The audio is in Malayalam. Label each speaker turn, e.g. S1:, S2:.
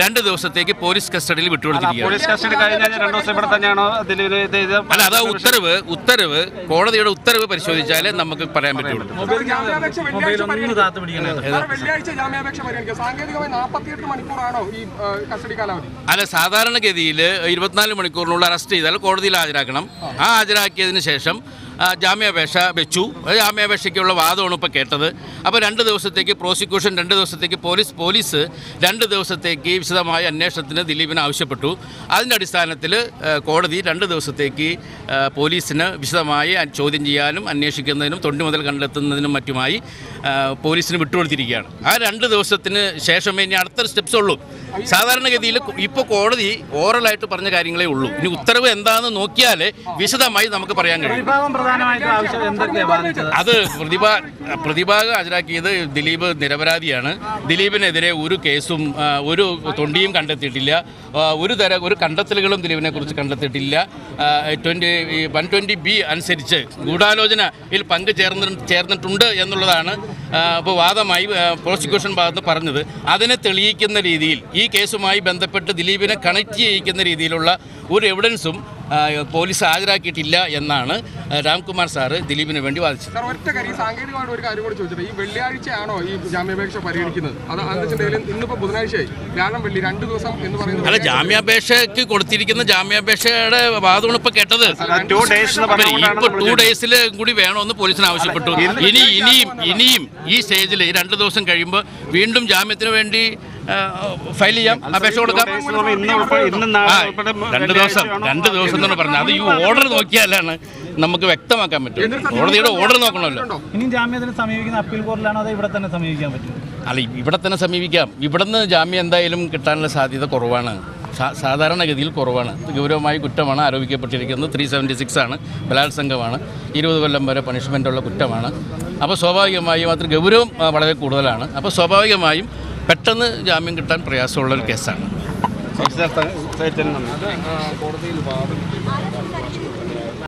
S1: രണ്ട് ദിവസത്തേക്ക് പോലീസ് കസ്റ്റഡിയിൽ വിട്ടുകൊടുത്തിരിക്കുകയാണ്.
S2: പോലീസ് കസ്റ്റഡി കഴിഞ്ഞാൽ രണ്ടു ദിവസം ഇവിടെ തന്നെയാണോ ദിലീപിന് ഇത് ഇത്
S1: അല്ല അതാ ഉത്തരവ് ഉത്തരവ് കോടതിയുടെ ഉത്തരവ് പരിശോധിച്ചാലേ നമുക്ക് പറയാൻ പറ്റുള്ളൂ. അല്ല സാധാരണഗതിയിൽ ഇരുപത്തിനാല് മണിക്കൂറിനുള്ള അറസ്റ്റ് ചെയ്താൽ കോടതിയിൽ ഹാജരാക്കണം. ആ ഹാജരാക്കിയതിന് ശേഷം ജാമ്യാപേക്ഷ വെച്ചു. ജാമ്യാപേക്ഷയ്ക്കുള്ള വാദമാണ് ഇപ്പോൾ കേട്ടത്. അപ്പോൾ രണ്ട് ദിവസത്തേക്ക് പ്രോസിക്യൂഷൻ രണ്ട് ദിവസത്തേക്ക് പോലീസ് പോലീസ് രണ്ട് ദിവസത്തേക്ക് വിശദമായ അന്വേഷണത്തിന് ദിലീപിന് ആവശ്യപ്പെട്ടു. അതിന്റെ അടിസ്ഥാനത്തിൽ കോടതി രണ്ട് ദിവസത്തേക്ക് പോലീസിന് വിശദമായി ചോദ്യം ചെയ്യാനും അന്വേഷിക്കുന്നതിനും തൊണ്ടി മുതൽ കണ്ടെത്തുന്നതിനും മറ്റുമായി പോലീസിന് വിട്ടുകൊടുത്തിരിക്കുകയാണ്. ആ രണ്ട് ദിവസത്തിന് ശേഷമേ ഇനി അടുത്ത സ്റ്റെപ്സ് ഉള്ളൂ. സാധാരണഗതിയിൽ ഇപ്പോൾ കോടതി ഓറലായിട്ട് പറഞ്ഞ കാര്യങ്ങളേ ഉള്ളൂ. ഇനി ഉത്തരവ് എന്താണെന്ന് നോക്കിയാലേ വിശദമായി നമുക്ക് പറയാൻ കഴിയും. അത് പ്രതിഭാ പ്രതിഭാഗം ഹാജരാക്കിയത് ദിലീപ് നിരപരാധിയാണ്. ദിലീപിനെതിരെ ഒരു കേസും ഒരു തൊണ്ടിയും കണ്ടെത്തിയിട്ടില്ല. ഒരു തര ഒരു കണ്ടെത്തലുകളും ദിലീപിനെ കുറിച്ച് കണ്ടെത്തിയിട്ടില്ല. ട്വന്റി വൺ ട്വന്റി ബി അനുസരിച്ച് ഗൂഢാലോചനയിൽ പങ്ക് ചേർന്ന് ചേർന്നിട്ടുണ്ട് എന്നുള്ളതാണ് ഇപ്പോൾ വാദമായി പ്രോസിക്യൂഷൻ ഭാഗത്ത് പറഞ്ഞത്. അതിനെ തെളിയിക്കുന്ന രീതിയിൽ ഈ കേസുമായി ബന്ധപ്പെട്ട് ദിലീപിനെ കണക്ട് ചെയ്യിക്കുന്ന രീതിയിലുള്ള ഒരു എവിഡൻസും പോലീസ് ഹാജരാക്കിയിട്ടില്ല എന്നാണ് രാംകുമാർ സാറ് ദിലീപിന് വേണ്ടി വാദിച്ചത്.
S3: സാർ ഒറ്റ കാര്യം ഈ സാങ്കേതികമായിട്ട് ഒരു കാര്യം കൂടി ചോദിച്ചത് ഈ വെള്ളിയാഴ്ചയാണോ ഈ ജാമ്യാപേക്ഷ പരിഗണിക്കുന്നത്? അത് എന്താ വെച്ചിട്ടുണ്ടെങ്കിൽ ഇന്നിപ്പോ ബുധനാഴ്ചയായി. വ്യാഴം വെള്ളി രണ്ട് ദിവസം എന്ന് പറയുന്നത്
S1: അല്ല ജാമ്യാപേക്ഷയ്ക്ക് കൊടുത്തിരിക്കുന്ന ജാമ്യാപേക്ഷയുടെ വാദമാണ് ഇപ്പൊ കേട്ടത്. ഇപ്പൊ ടു ഡേയ്സിൽ കൂടി വേണമെന്ന് പോലീസിന് ആവശ്യപ്പെട്ടു. ഇനി ഇനിയും ഇനിയും ഈ സ്റ്റേജിൽ ഈ രണ്ട് ദിവസം കഴിയുമ്പോൾ വീണ്ടും ജാമ്യത്തിന് വേണ്ടി ഫയൽ ചെയ്യാം. അപേക്ഷ കൊടുക്കാം. രണ്ട് ദിവസം? രണ്ട് ദിവസം തന്നെ പറഞ്ഞത്. അത് ഈ ഓർഡർ നോക്കിയാലാണ് നമുക്ക് വ്യക്തമാക്കാൻ പറ്റും. കോടതിയുടെ ഓർഡർ നോക്കണമല്ലോ.
S4: ഇനി ജാമ്യത്തിന് സമീപിക്കുന്ന അപ്പീൽ കോർട്ടിലാണോ അതോ ഇവിടെ തന്നെ സമീപിക്കാൻ പറ്റും?
S1: അല്ല ഇവിടെ തന്നെ സമീപിക്കാം. ഇവിടുന്ന് ജാമ്യം എന്തായാലും കിട്ടാനുള്ള സാധ്യത കുറവാണ്. സാധാരണഗതിയിൽ കുറവാണ്. ഗൗരവമായി ഗൗരവമായ കുറ്റമാണ് ആരോപിക്കപ്പെട്ടിരിക്കുന്നത്. ത്രീ സെവന്റി സിക്സ് ആണ്. ബലാത്സംഗമാണ്. ഇരുപത് കൊല്ലം വരെ പണിഷ്മെന്റുള്ള കുറ്റമാണ്. അപ്പോൾ സ്വാഭാവികമായും അത്ര ഗൗരവം വളരെ കൂടുതലാണ്. അപ്പോൾ സ്വാഭാവികമായും പെട്ടെന്ന് ജാമ്യം കിട്ടാൻ പ്രയാസമുള്ള ഒരു കേസാണ്.
S3: കോടതിയിൽ